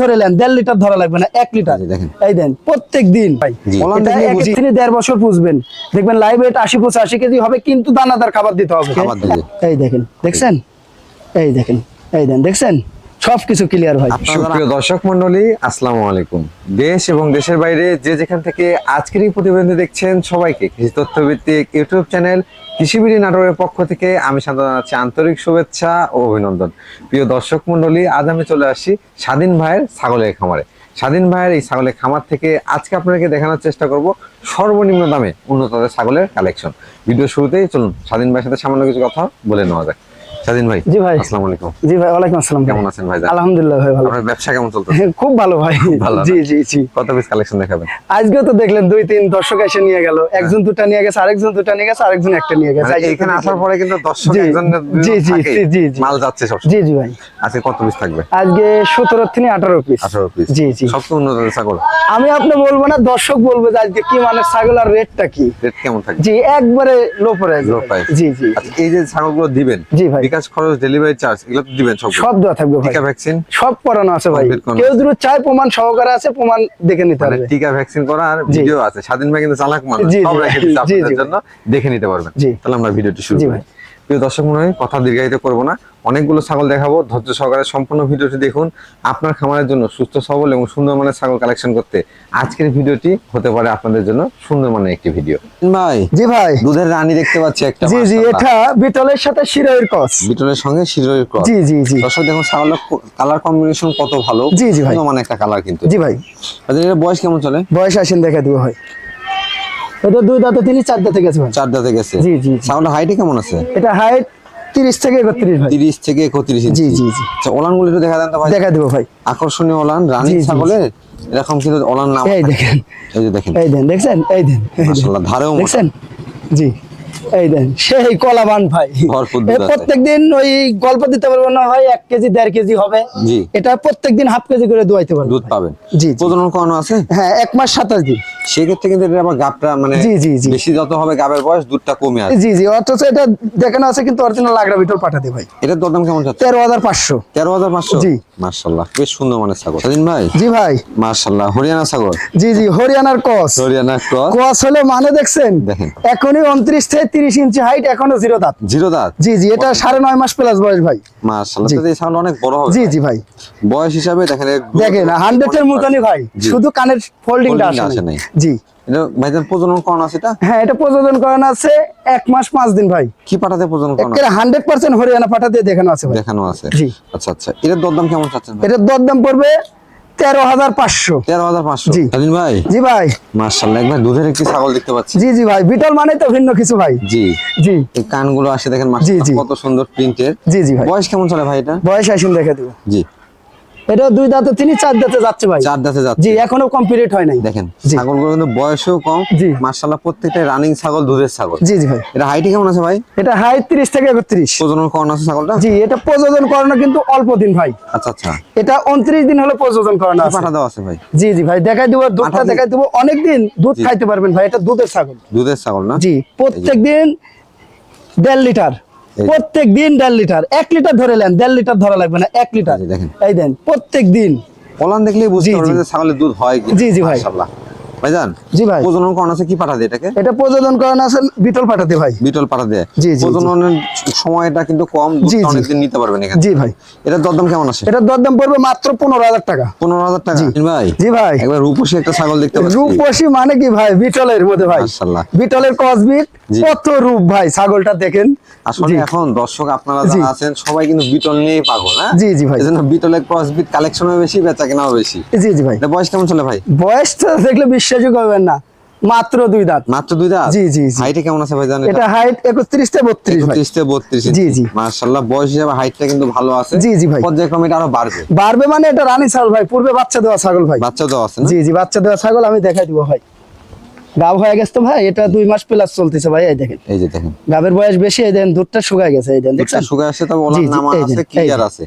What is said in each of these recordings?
ধরে নেন দেড় লিটার ধরা লাগবে না এক লিটার। এই দেখেন। এই দেন প্রত্যেক দিন দেড় বছর পুষবেন। দেখবেন লাইভ রেট আশি পঁচাশি কেজি হবে কিন্তু দানাদার খাবার দিতে হবে। খাবার এই দেখেন দেখছেন? এই দেখেন এই দেন দেখছেন? সবকিছু ক্লিয়ার ভাই সুপ্রিয় দর্শক মন্ডলী আসসালামু আলাইকুম। দেশ এবং দেশের বাইরে যে যেখান থেকে আজকের এই প্রতিবেদন দেখছেন সবাইকে কৃষি তথ্যভিত্তিক ইউটিউব চ্যানেল কৃষিবিড়ি নাটোরের পক্ষ থেকে আমি শান্ত জানাচ্ছি আন্তরিক শুভেচ্ছা ও অভিনন্দন। প্রিয় দর্শক মন্ডলী আজ আমি চলে আসি স্বাধীন ভাইয়ের ছাগলের খামারে। স্বাধীন ভাইয়ের এই ছাগলের খামার থেকে আজকে আপনাকে দেখানোর চেষ্টা করব সর্বনিম্ন দামে উন্নত ছাগলের কালেকশন ভিডিও শুরুতেই চলুন স্বাধীন ভাইয়ের সাথে সামান্য কিছু কথা বলে নেওয়া যাক। স্বাধীন ভাই জি ভাই। আসসালামু আলাইকুম। জি ভাই ওয়ালাইকুম আসসালাম কেমন আছেন ভাই আলহামদুলিল্লাহ ভাই ভালো। আপনার ব্যবসা কেমন চলছে খুব ভালো ভাই। জি জি জি। কত পিস কালেকশন দেখাবেন? আজকেও তো দেখলেন দুই তিন দর্শক এসে নিয়ে গেল। একজন দুটা নিয়ে গেছে আরেকজন দুটা নিয়ে গেছে আরেকজন একটা নিয়ে গেছে। আজকে এখানে আসার পরে কিন্তু দর্শক একজন জি, জি, জি, জি, জি। মাল যাচ্ছে সব জি জি ভাই। আজকে কত পিস থাকবে? আজকে সতেরো থেকে আঠারো পিস আঠারো পিস জি জি। সবচেয়ে উন্নত ছাগল। আমি আপনি বলব না দর্শক বলব যে আজকে কি মানে ছাগল আর রেটটা কি। রেট কেমন থাকবে? জি একবারে লো প্রাইস Low price। জি জি। আচ্ছা এই যে ছাগলগুলো দিবেন জি ভাই। বিকাশ খরচ ডেলিভারি চার্জ এগুলো তো দিবেন সব সব দেওয়া থাকবে ভাই। টিকা ভ্যাকসিন সব করানো আছে ভাই। কেউ যদি চায় প্রমাণ সহকারে আছে প্রমাণ দেখে নিতে মানে পারবে। টিকা ভ্যাকসিন করা আর। ভিডিও আছে। স্বাধীন ভাই কিন্তু চালাক মানুষ। সব রেখে দিচ্ছে আপনাদের জন্য। দেখে নিতে পারবেন। তাহলে আমরা ভিডিওটি শুরু করি। ভাই। প্রিয় দর্শক মনে হয় কথা দীর্ঘায়িত করব না। অনেকগুলো ছাগল দেখাবো। ধৈর্য সহকারে সম্পূর্ণ ভিডিওটি দেখুন। আপনার খামারের জন্য সুস্থ সবল এবং সুন্দর মানের ছাগল কালেকশন করতে আজকের ভিডিওটি হতে পারে আপনাদের জন্য সুন্দর মানের একটি ভিডিও। ভাই জি ভাই। দুধের রানী দেখতে পাচ্ছি একটা জি জি এটা বিটলের সাথে শিরোয়ের কস। বিটলের সঙ্গে শিরোয়ের ক্রস জি জি জি। দর্শক দেখুন ছাগলের কালার কম্বিনেশন কত ভালো। জি, জি ভাই। সুন্দর মানে একটা কালার কিন্তু। জি ভাই। আচ্ছা, এর বয়স কেমন চলে? বয়স আসেন দেখা দিব ভাই। এটা দুই দাঁতে তিনি চার দাঁতে গেছে ভাই। চার দাঁতে গেছে। জি, জি, সাউন্ড হাইটে কেমন আছে? এটা হাইট তিরিশ থেকে একত্রিশ ভাই। তিরিশ থেকে একত্রিশ জি, ইঞ্চি জি, জি। আচ্ছা একটু দেখা দেন তো ভাই। দেখা দিব ভাই। আকর্ষণীয় ওলান রানী ছাগলের এরকম কিন্তু ওলান নাম এই দেখেন। এই যে দেখেন। এই দেন দেখছেন? এই দেন মাশাআল্লাহ ধারেও মোটা। জি। এই দেন সেই কলাবান ভাই। প্রত্যেকদিন ওই গল্প দিতে পারব না ভাই এক কেজি দেড় কেজি হবে। এটা প্রত্যেকদিন হাফ কেজি করে দোয়াইতে পারব দুধ পাবেন। জি। প্রজনন করানো আছে? হ্যাঁ এক মাস সাতাশ দিন। সেক্ষেত্রে কিন্তু এটা আবার গাবটা মানে জি, জি, জি। বেশি যত হবে গাবের বয়স দুধটা কমে আসবে। জি জি অথচ এটা দেখানো আছে কিন্তু অরিজিনাল লাগরা ভিতর পাঠাতে ভাই। এটার দরদাম কেমন যাচ্ছে? তেরো হাজার পাঁচশো। তেরো হাজার পাঁচশো? জি। মার্শাল্লাহ বেশ সুন্দর মানের ছাগল। ভাই? জি ভাই। মার্শাল্লাহ হরিয়ানা ছাগল? জি জি হরিয়ানার কস। হরিয়ানা ক্রস কোয়াস হলে মানে দেখছেন? দেখেন। এখনই উনত্রিশ থেকে তিরিশ ইঞ্চি হাইট এখনও জিরো দাঁত। জিরো দাঁত? জি জি এটা সাড়ে নয় মাস প্লাস বয়স ভাই। তো এই ছাগল অনেক বড় হবে জি জি ভাই। বয়স হিসাবে দেখেন দেখেন হান্ড্রেড এর মতনই ভাই শুধু কানের ফোল্ডিংটা আসে আসে নাই। নাই। জি। এটা ভাইজান প্রজনন করানো আছে এটা? হ্যাঁ এটা আছে এক মাস পাঁচ দিন ভাই। কি পাঠাতে প্রজনন একেবারে হান্ড্রেড পার্সেন্ট হরিয়ানা পাঠা দিয়ে দেখানো আছে দেখানো আছে। জি। আচ্ছা আচ্ছা এটার দরদাম কেমন চাচ্ছেন এটার দরদাম পড়বে তেরো হাজার পাঁচশো। তেরো হাজার পাঁচশো। জি। স্বাধীন ভাই? জি ভাই। মার্শাল্লাহ একবার দুধের একটি ছাগল দেখতে পাচ্ছি। জি জি ভাই বিটল মানে তো ভিন্ন কিছু ভাই। জি। জি। এই কানগুলো আসে দেখেন জি, জি। কত সুন্দর প্রিন্টের জি জি ভাই। বয়স কেমন চলে ভাই এটা? বয়স আসুন দেখে দেবো। জি। এটা দুই দাঁতে তিনি চার দাঁতে যাচ্ছে ভাই। চার দাঁতে জি এখনও কমপ্লিট হয় নাই। দেখেন। ছাগলগুলো কিন্তু বয়সও কম। জি। মার্শাল্লাহ প্রত্যেকটা রানিং ছাগল দুধের ছাগল। জি জি ভাই। এটা হাইটে কেমন আছে ভাই? এটা হাইট তিরিশ থেকে একত্রিশ। প্রজনন করানো আছে ছাগলটা? জি এটা প্রযোজন করানো কিন্তু অল্প দিন ভাই। আচ্ছা আচ্ছা। এটা উনত্রিশ দিন হলো প্রযোজন করানো কি আছে। পাঠা দেওয়া আছে ভাই? জি জি ভাই দেখাই দিব দুধটা দেখাই দিব। অনেক দিন দুধ খাইতে পারবেন ভাই এটা দুধের ছাগল। দুধের ছাগল না? জি প্রত্যেক দিন দেড় লিটার। প্রত্যেক দিন দেড় লিটার। এক লিটার ধরে নেন দেড় লিটার ধরা লাগবে না এক লিটার। দেখেন। এই দেন প্রত্যেক দিন পলান দেখলেই বুঝতে জি, পারবেন যে ছাগলের দুধ হয় জি, জি ভাই। মাশাআল্লাহ ভাইজান জি ভাই। প্রজনন করানো আছে কি পাঠা এটাকে? এটা প্রযোজন করানো আছে বিটল পাঠাতে ভাই। বিটল পাঠা জি, জি, জি। প্রজননের সময়টা কিন্তু কম জি, দুধটা জি। অনেকদিন নিতে পারবেন এখানে জি ভাই। এটার দরদাম কেমন আছে? এটার দরদাম পড়বে মাত্র পনেরো হাজার টাকা। পনেরো হাজার টাকা? ভাই জি ভাই। একবার রূপসী একটা ছাগল দেখতে পাচ্ছি। রূপসী মানে কি ভাই? বিটলের মধ্যে ভাই। মাশাআল্লাহ। বিটলের কসবিট কত রূপ ভাই ছাগলটা দেখেন। আসলে এখন দর্শক আপনারা। যারা আছেন সবাই কিন্তু বিটল নিয়েই পাগল হ্যাঁ? জি, জি ভাই। এজন্য বিটলের ক্রস বিট কালেকশনও বেশি বেচা কেনাও বেশি। জি জি ভাই। এটা বয়স কেমন চলে ভাই? বয়সটা দেখলে বিশ্বাসই করবেন না। মাত্র দুই দাঁত। মাত্র দুই দাঁত? জি, জি, হাইট কেমন আছে ভাই জানেন এটা হাইট একত্রিশ থেকে বত্রিশ ভাই। একত্রিশ থেকে বত্রিশ জি, জি। মাশাআল্লাহ বয়স হিসাবে হাইটটা কিন্তু ভালো আছে। জি, জি ভাই। পর্যায়ক্রমে এটা আরও বাড়বে। বাড়বে মানে এটা রানী ছাগল ভাই পূর্বে বাচ্চা দেওয়া ছাগল ভাই। বাচ্চা দেওয়া আছে না? জি জি বাচ্চা দেওয়া ছাগল আমি দেখাই দিব ভাই। গাব হয়ে গেছে তো ভাই এটা দুই মাস প্লাস চলতেছে ভাই এই দেখেন। এই যে দেখেন। গাবের বয়স বেশি এই দেখেন দুধটা শুকায় গেছে এই দেখেন দুধটা শুকায় আছে তবে ওলা ওলার নামা আছে কি ক্লিয়ার আছে।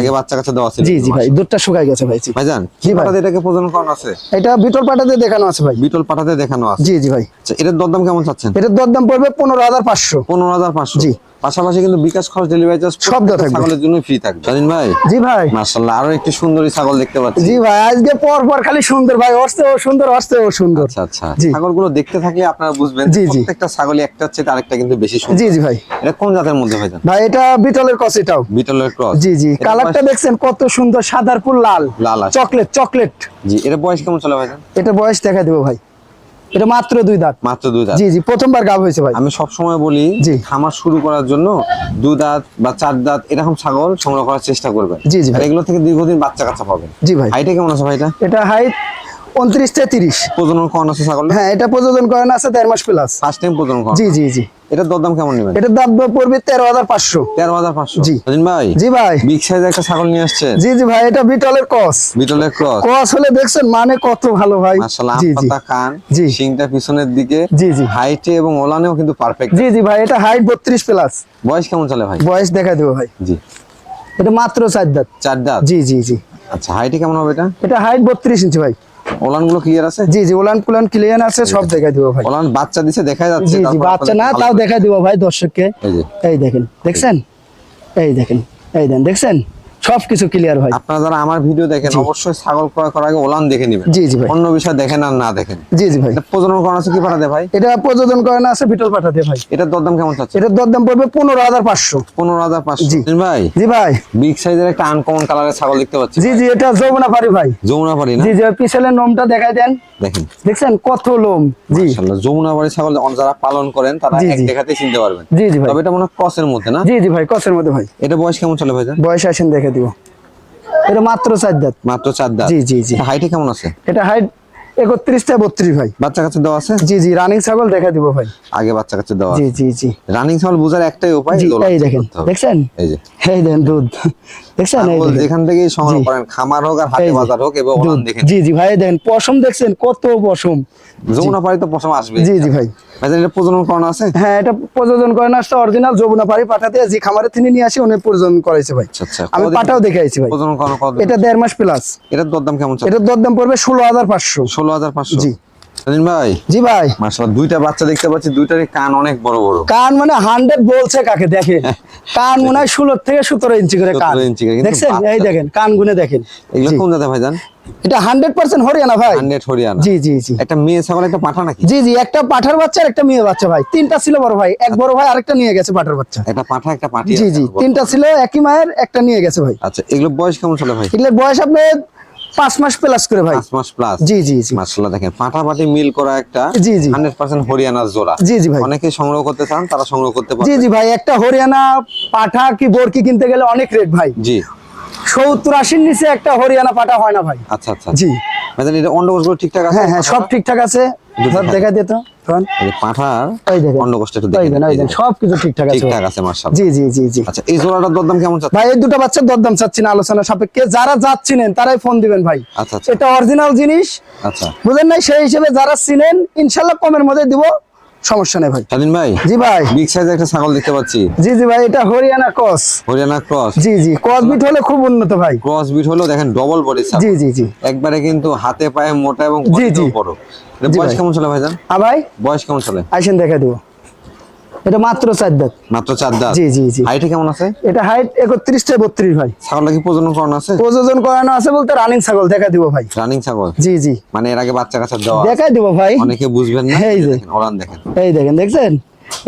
আগে বাচ্চা কাছে দেওয়া ছিল। জি জি ভাই দুধটা শুকায় গেছে ভাই জি। ভাইজান জি কি পাটাতে এটাকে প্রজনন করানো আছে? এটা বিটল পাটাতে দেখানো আছে ভাই। বিটল পাটাতে দেখানো আছে। জি জি ভাই। আচ্ছা এটার দরদাম কেমন চাচ্ছেন? এটার দরদাম পড়বে পনেরো হাজার পাঁচশো। পনেরো হাজার পাঁচশো। জি। পাশাপাশি কিন্তু বিকাশ খরচ ডেলিভারি চার্জ সব থাকবে। ছাগলের জন্য ফ্রি থাকবে। স্বাধীন ভাই? জি ভাই। মাশাআল্লাহ আরও একটি সুন্দরী ছাগল দেখতে পাচ্ছি। জি ভাই আজকে পর পর খালি সুন্দর ভাই অস্তে ও সুন্দর অস্তে ও সুন্দর। আচ্ছা আচ্ছা। ছাগলগুলো দেখতে থাকলে আপনারা বুঝবেন। প্রত্যেকটা ছাগলই একটা হচ্ছে আরেকটা কিন্তু বেশি সুন্দর। জি জি ভাই। এটা কোন জাতের মধ্যে ভাই ভাই এটা বিটলের কস এটাও। বিটলের ক্রস জি জি। কালারটা দেখছেন কত সুন্দর সাদার ফুল লাল। লাল চকলেট চকলেট। জি এটা বয়স কেমন চলে ভাই এটা বয়স দেখা দেবো ভাই। এটা মাত্র দুই দাঁত। মাত্র দুই দাঁত। জি জি প্রথমবার গাব হয়েছে ভাই। আমি সব সময় বলি জি। খামার শুরু করার জন্য দু দাঁত বা চার দাঁত এরকম ছাগল সংগ্রহ করার চেষ্টা করবেন। জি, জি। ভাই। এগুলো থেকে দীর্ঘদিন বাচ্চা কাচ্চা পাবেন। জি ভাই। হাইটে কেমন আছে ভাইটা এটা? হাইট উনত্রিশ থেকে তিরিশ। প্রজনন কখন আছে ছাগল হ্যাঁ এটা প্রজনন করেন আছে দেড় মাস প্লাস ফার্স্ট টাইম প্রজনন জি জি জি। এটার দরদাম কেমন নেবেন? এটার দাম পড়বে তেরো হাজার পাঁচশো। তেরো হাজার পাঁচশো। জি। ভাই জি ভাই। বিগ সাইজ একটা ছাগল নিয়ে আসছে? জি জি ভাই এটা বিটলের কস বিটলের ক্রস। কস হলে দেখছেন মানে কত ভালো ভাই। মাশাআল্লাহ জি জি। পাতা কান জি। শিংটা পিছনের দিকে জি, জি। হাইটে এবং ওলানেও কিন্তু পারফেক্ট জি জি ভাই এটা হাইট বত্রিশ প্লাস বয়স কেমন চলে ভাই? বয়স দেখা দেবো ভাই। জি। এটা মাত্র চার দাঁত। চার দাঁত? জি জি জি। আচ্ছা হাইটে কেমন হবে এটা? এটা হাইট বত্রিশ ইঞ্চি ভাই। ওলানগুলো ক্লিয়ার আছে? জি জি ওলান পুলান ক্লিয়ার আছে সব দিব ভাই। ওলান বাচ্চা দিছে দেখা যাচ্ছে জি জি বাচ্চা না তাও দেখাই দিব ভাই দর্শককে। এই এই দেখেন দেখছেন? এই দেখেন এই দেন দেখছেন? সব কিছু ক্লিয়ার ভাই আপনারা যারা আমার ভিডিও দেখেন অবশ্যই ছাগল ক্রয় করার আগে ওলান দেখে নেবেন। জি জি ভাই। অন্য বিষয় দেখেন আর না দেখেন। জি জি ভাই। এটা প্রজনন করানো আছে কি পাঠাতে ভাই? এটা প্রযোজন করে না আছে বিটল পাঠাতে ভাই। এটার দরদাম কেমন চাচ্ছে? এটার দরদাম পড়বে পনেরো হাজার পাঁচশো। পনেরো হাজার পাঁচশো। জি। ভাই? জি ভাই। বিগ সাইজের একটা আনকমন কালারের ছাগল দেখতে পাচ্ছি জি জি এটা যৌবনা পারি ভাই। যমুনা পাড়ি না? জি জি পিছনের নোমটা দেখাই দেন। দেখেন। দেখছেন? কত লোম। জি। মাশাআল্লাহ যমুনা পাড়ি ছাগল যারা পালন করেন তারা এক জি। দেখাতেই চিনতে পারবেন। জি জি ভাই। তবে এটা মনে হয় ক্রসের মধ্যে না? জি জি ভাই কসের মধ্যে ভাই। এটা বয়স কেমন চলে ভাই বয়স আসেন দেখে দিব। এটা মাত্র চার দাঁত। মাত্র চার দাঁত? জি জি জি। হাইটে কেমন আছে? এটা হাইট একত্রিশটা বত্রিশ ভাই। বাচ্চা কাচ্চা দেওয়া আছে? জি জি রানিং ছাগল দেখা দিব ভাই। আগে বাচ্চা কাচ্চা দেওয়া জি জি জি। রানিং ছাগল বোঝার একটাই উপায় এই দেখেন দেখছেন? এই যে। এই দেন দুধ। দেখছেন? এই ছাগল দেখেন। যেখান থেকেই সংগ্রহ করেন। খামার হোক আর হাটে বাজার হোক এবং দেখেন জি জি ভাই দেখেন পশম দেখছেন কত পশম। যমুনা পাড়ি তো পছন্দ আসবে জি জি ভাই। ভাইজান এটা প্রজনন করানো আছে? হ্যাঁ এটা প্রযোজন করে না অরিজিনাল যমুনা পাড়ি পাঠাতে যে খামারে তিনি নিয়ে আসি উনি প্রযোজন করাইছে ভাই। আচ্ছা আচ্ছা। আমি পাটাও দেখে আইছি ভাই। প্রজনন করানো কত এটা দেড় মাস প্লাস এটার দরদাম কেমন চলে এটার দরদাম পড়বে ষোলো হাজার পাঁচশো। ষোলো হাজার পাঁচশো? জি। ভাই? জি ভাই। মাশাআল্লাহ দুইটা বাচ্চা দেখতে পাচ্ছি দুইটারই কান অনেক বড় বড়। কান মানে হান্ড্রেড বলছে কাকে দেখে কান মনে হয় ষোলো থেকে সতেরো ইঞ্চি করে কান। 17 ইঞ্চি দেখছেন? এই দেখেন কান গুনে দেখেন। এগুলো। কোন জাতে ভাইজান এটা হান্ড্রেড পার্সেন্ট হরিয়ানা ভাই। হান্ড্রেড হরিয়ানা। জি জি জি। একটা মেয়ে ছাগল একটা পাঠা নাকি? জি জি একটা পাঠার বাচ্চা একটা মেয়ে বাচ্চা ভাই। তিনটা ছিল বড় ভাই এক বড় ভাই আরেকটা নিয়ে গেছে পাঠার বাচ্চা। একটা পাঠা একটা জি জি তিনটা ছিল একই মায়ের একটা নিয়ে গেছে ভাই। আচ্ছা এগুলো বয়স কেমন চলে ভাই? এগুলোর বয়স আপনার পাঁচ মাস প্লাস করে ভাই। পাঁচ মাস প্লাস জি জি জি। মাশাআল্লাহ দেখেন পাঠা পাটি মিল করা একটা জি, জি। হান্ড্রেড পার্সেন্ট হরিয়ানার জোড়া। জি, জি ভাই। অনেকে সংগ্রহ করতে চান তারা সংগ্রহ করতে জি পারে জি ভাই একটা হরিয়ানা পাঠা কি বরকি কিনতে গেলে অনেক রেট ভাই। জি। সত্তর আশির নিচে একটা হরিয়ানা পাঠা হয় না ভাই। আচ্ছা আচ্ছা। জি। ভাইজান এটা অন্ডকোষগুলো ঠিকঠাক আছে? হ্যাঁ হ্যাঁ সব ঠিকঠাক আছে। দুধ দেখা দিত তখন এই পাঠার এই দেখেন অন্ডকোষটা একটু ওই ওই দেন সব ঠিকঠাক আছে ঠিকঠাক আছে মাশাআল্লাহ। জি জি জি জি। আচ্ছা এই জোড়াটার দরদাম কেমন চাচ্ছে ভাই এই দুটো বাচ্চার দরদাম চাচ্ছি না আলোচনা সাপেক্ষে। যারা যাচ্ছিলেন তারাই ফোন দিবেন ভাই। আচ্ছা আচ্ছা। এটা অরিজিনাল জিনিস। আচ্ছা। বুঝেন নাই? সেই হিসেবে যারা চিনেন ইনশাল্লাহ কমের মধ্যে দিব। সমস্যা নেই ভাই। স্বাধীন ভাই? জি ভাই। বিগ সাইজ একটা ছাগল দেখতে পাচ্ছি। জি জি ভাই এটা হরিয়ানা ক্রস। হরিয়ানা ক্রস। জি জি ক্রস বিট হলে খুব উন্নত ভাই। ক্রস বিট হলো দেখেন ডবল বডি জি জি জি। একবারে কিন্তু হাতে পায়ে মোটা এবং জি, জি। বড়। বয়স ভাই। কেমন চলে ভাইজান? আ ভাই? বয়স কেমন চলে? আইসেন দেখা দিব। এটা মাত্র চার দাঁত। মাত্র চার দাঁত? জি জি জি। হাইটে কেমন আছে? এটা হাইট একত্রিশ থেকে বত্রিশ ভাই। ছাগলটা কি প্রজনন করানো আছে? প্রযোজন করানো আছে বলতে রানিং ছাগল দেখা দিব ভাই। রানিং ছাগল? জি জি। মানে এর আগে বাচ্চা কাচ্চা দেওয়া দেখাই দিব ভাই। অনেকে বুঝবেন না। এই দেখেন ওরান দেখেন। এই দেখেন দেখছেন?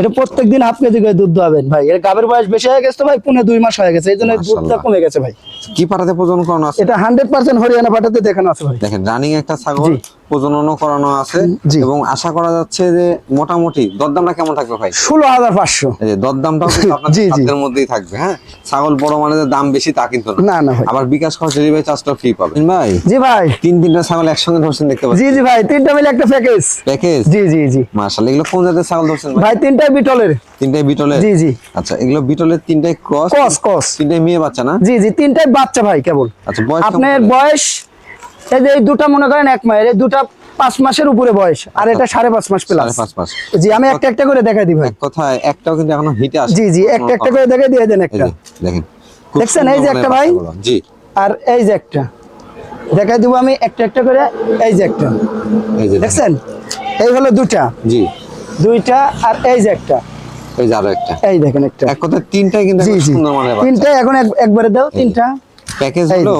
এটা প্রত্যেক দিন হাফ কেজি করে দুধ দোয়াবেন ভাই। এর গাবের বয়স বেশি হয়ে গেছে তো ভাই পুনে দুই মাস হয়ে গেছে। এই জন্য দুধটা কমে গেছে ভাই। কি পাঠাতে প্রজনন করানো আছে? এটা হান্ড্রেড পার্সেন্ট হরিয়ানা পাঠাতে দেখানো আছে ভাই। দেখেন রানিং একটা ছাগল। প্রজননও করানো আছে এবং আশা করা যাচ্ছে যে মোটামুটি দরদামটা কেমন থাকবে ভাই? ষোলো হাজার পাঁচশো। দরদামটাও জি। সাধ্যের মধ্যেই থাকবে হ্যাঁ? ছাগল বড় মানে দাম বেশি তা কিন্তু না। না আবার বিকাশ খরচ ডেলিভারি চার্জটা ফ্রি পাবেন ভাই। জি ভাই। তিন তিনটা ছাগল একসঙ্গে ধরছেন দেখতে পাচ্ছি। জি জি ভাই তিনটা মিলে একটা প্যাকেজ প্যাকেজ জি জি জি। মাশাআল্লাহ এগুলো কোন জাতের ছাগল ধরছেন ভাই? ভাই তিনটাই বিটলের। তিনটাই বিটলের? জি জি। আচ্ছা এগুলো বিটলের তিনটাই ক্রস কস কস তিনটাই মেয়ে বাচ্চা না? জি জি তিনটাই বাচ্চা ভাই কেবল। আচ্ছা বয়স আপনার বয়স এই যে এই দুটা মনে করেন এক মায়ের এই দুটা পাঁচ মাসের উপরে বয়স আর এটা সাড়ে পাঁচ মাস প্লাস পাঁচ মাস। জি আমি একটা একটা করে দেখাই দিই ভাই। কথায় একটাও কিন্তু এখনও হিটে আসে জি জি একটা একটা করে দেখাই দিয়ে দেন এই একটা। দেখেন। দেখছেন, এই যে একটা ভাই? জি। আর এই যে একটা। দেখাই দিব আমি একটা একটা করে এই যে একটা। এই যে দেখছেন? এই হলো দুটা। জি। দুইটা আর এই যে একটা। এই যে আরও একটা। এই দেখেন একটা। এক কথায় তিনটাই কিন্তু সুন্দর বাচ্চা। তিনটা এখন এক- একবারে দাও তিনটা। প্যাকেজ হলো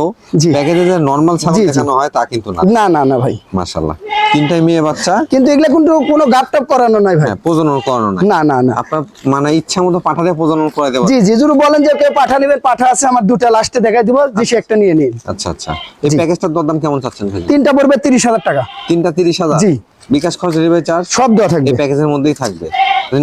প্যাকেজে যে নরমাল ছাগল। দেখানো হয় তা কিন্তু না। না না না ভাই। মাশাআল্লাহ। তিনটাই মেয়ে বাচ্চা? কিন্তু এগুলা কিন্তু কোনো গাপ টাপ করানো নাই ভাই। হ্যাঁ প্রজনন করানো না না না না। আপনার মানে ইচ্ছা মতো পাঠাতে প্রজনন করে দেবো জি বলেন যে কেউ পাঠা নেবেন পাঠা আছে আমার দুটা লাস্টে দেখাই দিব যে সে একটা নিয়ে নিন। আচ্ছা আচ্ছা। এই। প্যাকেজটার দরদাম কেমন চাচ্ছেন ভাই? তিনটা পড়বে তিরিশ হাজার টাকা। তিনটা তিরিশ হাজার? জি। বিকাশ খরচ ডেলিভারি চার্জ সব দেওয়া থাকবে। এই প্যাকেজের মধ্যেই থাকবে।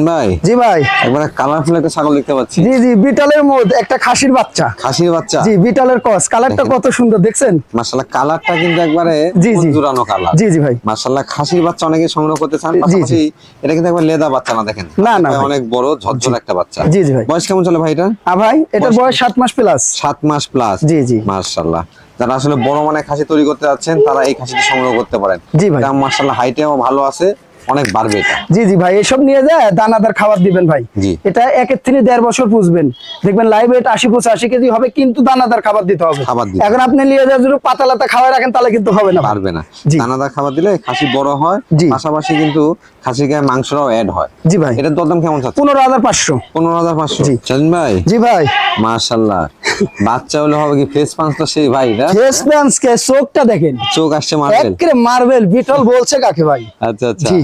ভাই জি ভাই। একবারে কালারফুল একটা ছাগল দেখতে পাচ্ছি। জি জি বিটালের মধ্যে একটা খাসির বাচ্চা। খাসির বাচ্চা। জি বিটালের কস কালারটা কত সুন্দর দেখছেন? মাশাআল্লাহ কালারটা কিন্তু একবারে জি, জি। কালার জি জি ভাই। মাশাআল্লাহ খাসির বাচ্চা অনেকে সংগ্রহ করতে চান জি, পাশাপাশি এটা কিন্তু একবার লেদা বাচ্চা না দেখেন। না, না, অনেক বড় ঝরঝর একটা বাচ্চা। জি, জি, ভাই। বয়স কেমন চলে ভাই এটা ভাই এটার বয়স সাত মাস প্লাস সাত মাস প্লাস জি, জি। মাশাআল্লাহ। যারা আসলে বড় মানে খাসি তৈরি করতে যাচ্ছেন তারা এই খাসিটি সংগ্রহ করতে পারেন। জি, ভাই। এটা মাশাআল্লাহ হাইটেও ভালো আছে অনেক বাড়বে এটা। জি জি ভাই এসব নিয়ে যায় দানাদার খাবার দিবেন ভাই। এটা একের থেকে দেড় বছর পুষবেন। দেখবেন লাইভ ওয়েট আশি পঁচাশি কেজি হবে কিন্তু দানাদার খাবার দিতে হবে। খাবার এখন আপনি নিয়ে যায় যদি পাতা লাতা খাওয়া রাখেন তাহলে কিন্তু হবে না। পারবে না। দানাদার খাবার দিলে খাসি বড় হয় জি। পাশাপাশি কিন্তু খাসি গায়ে মাংসটাও অ্যাড হয়। জি ভাই। এটার দরদাম কেমন চাচ্ছে পনেরো হাজার পাঁচশো। পনেরো হাজার পাঁচশো। জি। ভাই। জি ভাই। মাশাল্লাহ বাচ্চা হলে হবে কি? ফেস পাঁচ তো সেই ভাই না? ফেস প্যান্স কে চোখটা দেখেন। চোখ আসছে মার্বেল একেবারে মার্বেল বিটল বলছে কাকে ভাই? আচ্ছা আচ্ছা। জি।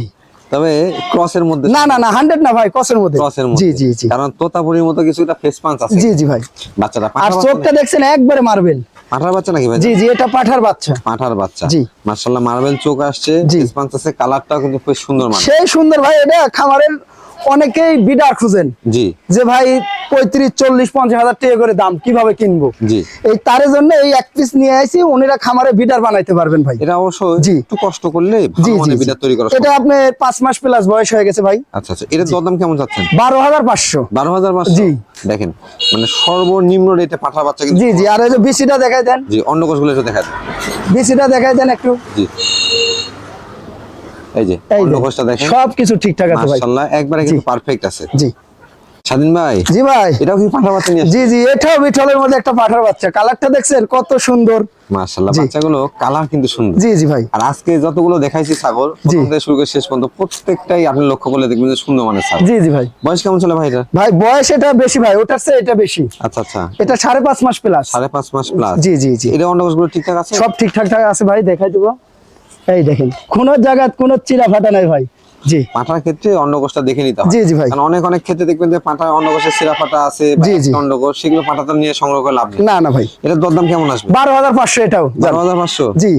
তবে ক্রসের মধ্যে না না না হান্ড্রেড না ভাই কসের মধ্যে। ক্রসের মধ্যে। জি জি জি। কারণ তোতাপুরির মতো কিছুটা ফেস পাঁচ আছে। জি জি ভাই। বাচ্চাটা আর চোখটা দেখছেন একবারে মার্বেল? পাঁঠার বাচ্চা নাকি ভাই? জি জি এটা পাঠার বাচ্চা। পাঁঠার বাচ্চা। জি। মার্শাল্লাহ মার্বেল চোখ আসছে। ফেস পাঁচ আছে কালারটাও কিন্তু খুব সুন্দর মানে সেই সুন্দর ভাই এটা খামারের অনেকেই বিডার খুঁজেন। জি। যে ভাই পঁয়ত্রিশ চল্লিশ পঞ্চাশ হাজার টাকা করে দাম কীভাবে কিনবো? এই তার জন্য এই এক পিস নিয়ে আইছি উনিরা খামারে বিডার বানাইতে পারবেন ভাই। এটা অবশ্য জি। একটু কষ্ট করলে জি তৈরি করা এটা আপনার পাঁচ মাস প্লাস বয়স হয়ে গেছে ভাই। আচ্ছা আচ্ছা। এটার দরদাম কেমন যাচ্ছেন? বারো হাজার পাঁচশো। বারো হাজার পাঁচশো? জি। দেখেন মানে সর্বনিম্ন রেটে পাঠা বাচ্চা জি জি। আর এই যে বিসিটা দেখাই দেন। জি অন্য কোষগুলো একটু দেখা যায় বিসিটা দেখাই দেন একটু। জি। এই যে অন্য কোষটা দেখেন। সব কিছু ঠিকঠাক আছে ভাই। মাশাআল্লাহ একবারে কিন্তু পারফেক্ট আছে। জি। স্বাধীন ভাই? জি ভাই। এটাও কি পাঠা বাচ্চা নিয়ে জি জি এটাও বিঠলের মধ্যে একটা পাঠার বাচ্চা। কালারটা দেখছেন? কত সুন্দর। মাশাআল্লাহ বাচ্চাগুলো কালার কিন্তু সুন্দর। জি জি ভাই। আর আজকে যতগুলো দেখাইছি ছাগল প্রথম থেকে শুরু করে শেষ পর্যন্ত প্রত্যেকটাই আপনি লক্ষ্য করলে দেখবেন যে সুন্দর মানের ছাগল। জি জি ভাই। বয়স কেমন চলে ভাই এটা? ভাই বয়স এটা বেশি ভাই ওটার চেয়ে এটা বেশি। আচ্ছা আচ্ছা। এটা সাড়ে পাঁচ মাস প্লাস সাড়ে পাঁচ মাস প্লাস জি জি জি। এটা অন্য কোষগুলো ঠিকঠাক আছে? সব ঠিকঠাক ঠাক আছে ভাই দেখাই দেবো। এই দেখেন কোনো জায়গা কোনো চিরা ফাটা নাই ভাই। জি। পাঠার ক্ষেত্রে অন্ডকোষটা দেখে নিতে হবে জি, জি ভাই। কারণ অনেক অনেক ক্ষেত্রে দেখবেন যে পাঠা অন্ডকোষের সিরা ফাটা আছে জি, জি। অন্ডকোষ সেগুলো পাঠাটা নিয়ে সংগ্রহ করে লাভ নেই। না না ভাই। এটা দরদাম কেমন আসবে? বারো হাজার পাঁচশো এটাও। বারো হাজার পাঁচশো? জি।